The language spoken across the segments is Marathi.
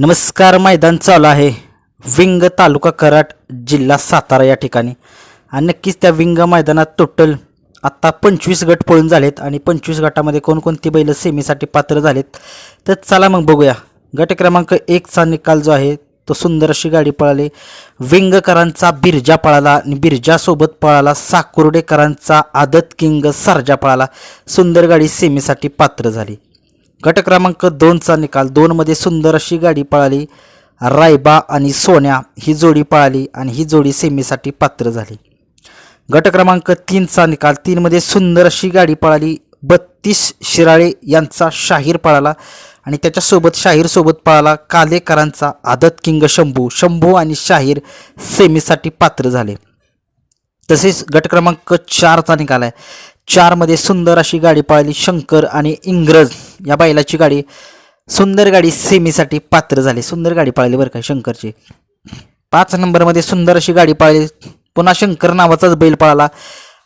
नमस्कार मैदान चालू आहे. विंग तालुका कराड जिल्हा सातारा या ठिकाणी. आणि नक्कीच त्या विंग मैदानात टोटल आत्ता पंचवीस गट पळून झालेत आणि पंचवीस गटामध्ये कोणकोणती बैलं सेमीसाठी पात्र झालेत तर चला मग बघूया. गट क्रमांक एकचा निकाल जो आहे तो सुंदर अशी गाडी पळाली. विंगकरांचा बिरजा पळाला आणि बिरजासोबत पळाला साकुर्डेकरांचा आदत किंग सरजा पळाला. सुंदर गाडी सेमीसाठी पात्र झाली. गट क्रमांक दोनचा निकाल. दोनमध्ये सुंदर अशी गाडी पळाली. रायबा आणि सोन्या ही जोडी पळाली आणि ही जोडी सेमीसाठी पात्र झाली. गट क्रमांक तीनचा निकाल. तीनमध्ये सुंदर अशी गाडी पळाली. बत्तीस शिराळे यांचा शाहीर पळाला आणि त्याच्यासोबत शाहीरसोबत पळाला कालेकरांचा आदत किंग शंभू. शंभू आणि शाहीर सेमीसाठी पात्र झाले. तसेच गट क्रमांक चारचा निकाल आहे. चारमध्ये सुंदर अशी गाडी पळाली शंकर आणि इंग्रज. या बैलाची गाडी सुंदर गाडी सेमीसाठी पात्र झाली. सुंदर गाडी पळाली बरं का शंकरची. पाच नंबरमध्ये सुंदर अशी गाडी पळाली पुन्हा शंकर नावाचाच बैल पळाला.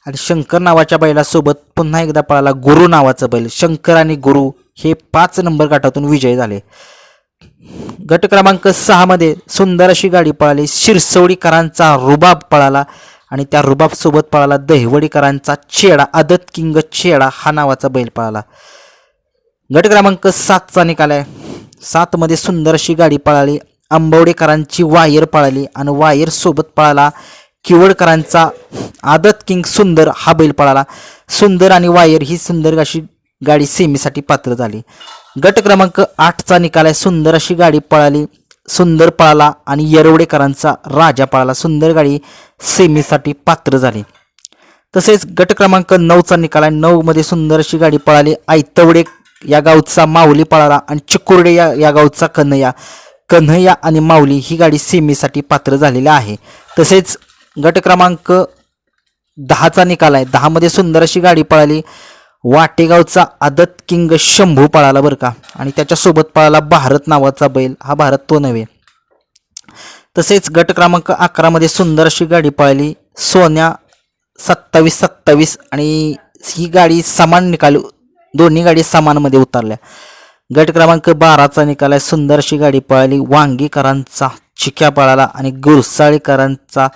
आणि शंकर नावाच्या बैलासोबत पुन्हा एकदा पळाला गुरु नावाचा बैल. शंकर आणि गुरु हे पाच नंबर गटातून विजय झाले. गट क्रमांक सहामध्ये सुंदर अशी गाडी पळाली. शिरसवडीकरांचा रुबाब पळाला. आणि त्या रुबाबसोबत पळाला दहिवडीकरांचा चेडा आदत किंग चेडा हा नावाचा बैल पळाला. गट क्रमांक सातचा निकाल आहे. सातमध्ये सुंदर अशी गाडी पळाली आंबवडेकरांची वायर पळाली आणि वायर सोबत पळाला किवडकरांचा आदत किंग सुंदर हा बैल पळाला. सुंदर आणि वायर ही सुंदर अशी गाडी सेमीसाठी पात्र झाली. गट क्रमांक आठचा निकाल आहे. सुंदर अशी गाडी पळाली सुंदर पळाला आणि येरवडेकरांचा राजा पळाला सुंदर गाडी सेमीसाठी पात्र झाली. तसेच गट क्रमांक नऊचा निकाल आहे नऊमध्ये सुंदर अशी गाडी पळाली. आयतवडे या गावचा माऊली पळाला आणि चिकुर्डे या या गावचा कन्हैया कन्हैया आणि माऊली ही गाडी सेमीसाठी पात्र झालेली आहे. तसेच गट क्रमांक दहाचा निकाल आहे. दहामध्ये सुंदर अशी गाडी पळाली. वाटेगावचा आदत किंग शंभू पळाला बरं का. आणि त्याच्यासोबत पळाला भारत नावाचा बैल. हा भारत तो नव्हे. तसेच गट क्रमांक अकरामध्ये सुंदर अशी गाडी पळाली. सोन्या सत्तावीस सत्तावीस आणि ही गाडी समान निकाल दोन्ही गाडी समानमध्ये उतरल्या. गट क्रमांक बाराचा निकाल आहे. सुंदर अशी गाडी पळाली. वांगीकरांचा चिक्या पळाला आणि गुरसाळीकरांचा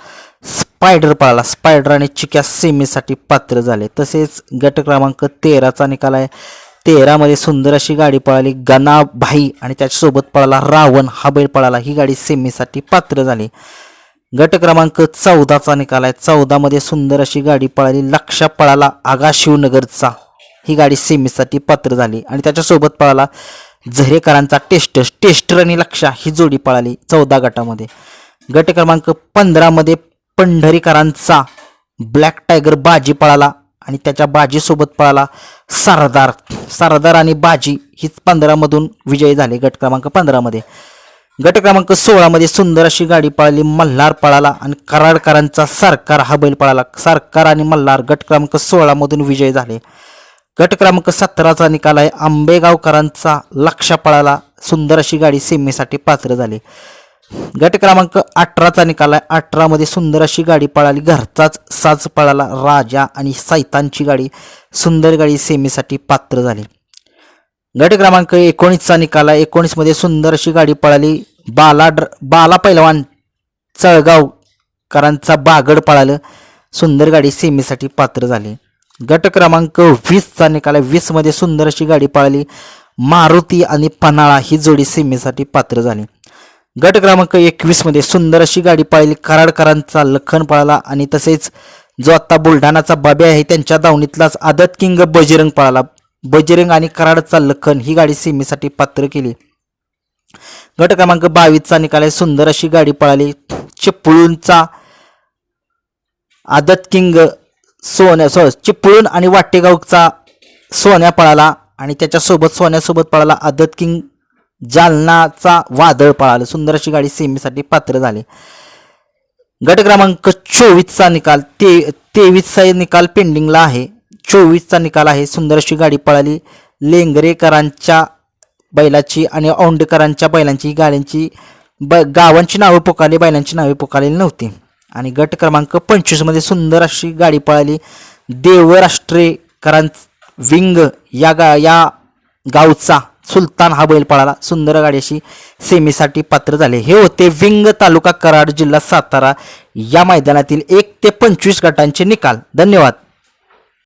स्पायडर पळाला. स्पायडर आणि चिक्या सेमीसाठी पात्र झाले. तसेच गट क्रमांक तेराचा निकाल आहे. तेरामध्ये सुंदर अशी गाडी पळाली. गणाभाई आणि त्याच्यासोबत पळाला रावण. हा बैल पळाला. ही गाडी सेमीसाठी पात्र झाली. गट क्रमांक चौदाचा निकाल आहे. चौदामध्ये सुंदर अशी गाडी पळाली. लक्षा पळाला. आगा शिवनगरचा ही गाडी सेमीसाठी पात्र झाली. आणि त्याच्यासोबत पळाला झरेकरांचा टेस्टर. टेस्टर आणि लक्षा ही जोडी पळाली चौदा गटामध्ये. गट क्रमांक पंधरामध्ये पंढरीकरांचा ब्लॅक टायगर बाजी पळाला आणि त्याच्या बाजीसोबत पळाला सरदार. सरदार आणि बाजी हीच पंधरामधून विजयी झाले गट क्रमांक पंधरामध्ये. गट क्रमांक सोळामध्ये सुंदर अशी गाडी पळाली मल्हार पळाला आणि कराडकरांचा सरकार हा बैल पळाला. सरकार आणि मल्हार गट क्रमांक सोळामधून विजय झाले. गट क्रमांक सतराचा निकाल आहे. आंबेगावकरांचा लक्ष पळाला. सुंदर अशी गाडी सेमीसाठी पात्र झाली. गट क्रमांक अठराचा निकाल आहे. अठरामध्ये सुंदर अशी गाडी पळाली. घरचाच साज पळाला. राजा आणि सैतानची गाडी सुंदर गाडी सेमीसाठी पात्र झाली. गट क्रमांक एकोणीसचा निकाल आहे. एकोणीसमध्ये सुंदर अशी गाडी पळाली. बाला ड्र बाला पैलवान चळगावकरांचा बागड पळालं. सुंदर गाडी सेमीसाठी पात्र झाली. गट क्रमांक वीसचा निकाल आहे. वीसमध्ये सुंदर अशी गाडी पळाली. मारुती आणि पन्हाळा ही जोडी सेमीसाठी पात्र झाली. गट क्रमांक एकवीसमध्ये सुंदर अशी गाडी पळाली. कराडकरांचा लखन पळाला आणि तसेच जो आत्ता बुलढाणाचा बाबे आहे त्यांच्या दावणीतलाच आदत किंग बजरंग पळाला. बजरंग आणि कराडचा लखन ही गाडी सीमेसाठी पात्र केली. गट क्रमांक बावीसचा निकाल आहे. सुंदर अशी गाडी पळाली. चिपळूणचा आदत किंग सोन्या सो चिपळूण आणि वाटेगावचा सोन्या पळाला आणि त्याच्यासोबत सोन्यासोबत पळाला आदत किंग जालनाचा वादळ पळाला. सुंदर अशी गाडी सेमीसाठी पात्र झाली. गट क्रमांक चोवीसचा निकाल ते तेवीसचा निकाल पेंडिंगला आहे. चोवीसचा निकाल आहे. सुंदर अशी गाडी पळाली. लेंगरेकरांच्या बैलाची आणि औंडेकरांच्या बैलांची गाड्यांची ब गावांची नावे पुकारली. बैलांची नावे पुकारलेली नव्हती. आणि गट क्रमांक पंचवीसमध्ये सुंदर अशी गाडी पळाली. देवराष्ट्रेकरां विंग या गा या गावचा सुलतान हा बैल पळाला सुंदर गाडीशी सेमीसाठी पात्र झाले. हे होते विंग तालुका कराड जिल्हा सातारा. या मैदानातील एक ते पंचवीस गटांचे निकाल. धन्यवाद.